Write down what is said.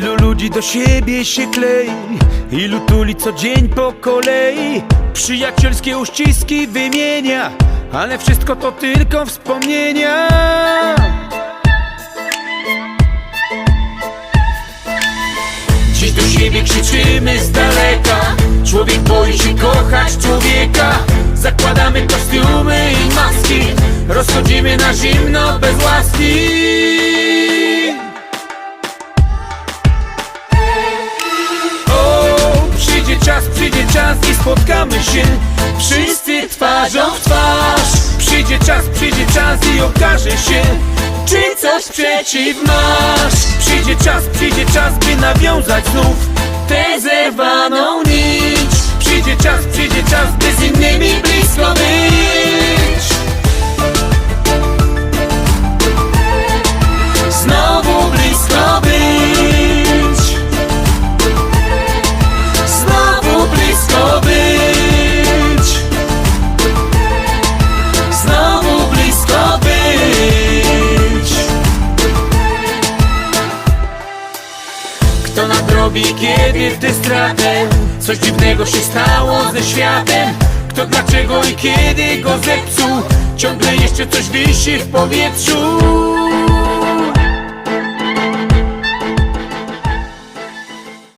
do siebie się klei Ilu tuli co dzień po kolei. Przyjacielskie uściski wymienia Ale wszystko to tylko wspomnienia. Dziś do siebie krzyczymy z daleka. Człowiek boi się kochać człowieka. Zakładamy kostiumy i maski. Rozchodzimy na zimno bez łaski przyjdzie czas i spotkamy się. Wszyscy twarzą w twarz. Przyjdzie czas, przyjdzie czas i okaże się Czy coś przeciw masz Przyjdzie czas, przyjdzie czas, by nawiązać znów Kto nadrobi kiedy tę stratę Coś dziwnego się stało ze światem. Kto dlaczego i kiedy go zepsuł Ciągle jeszcze coś wisi w powietrzu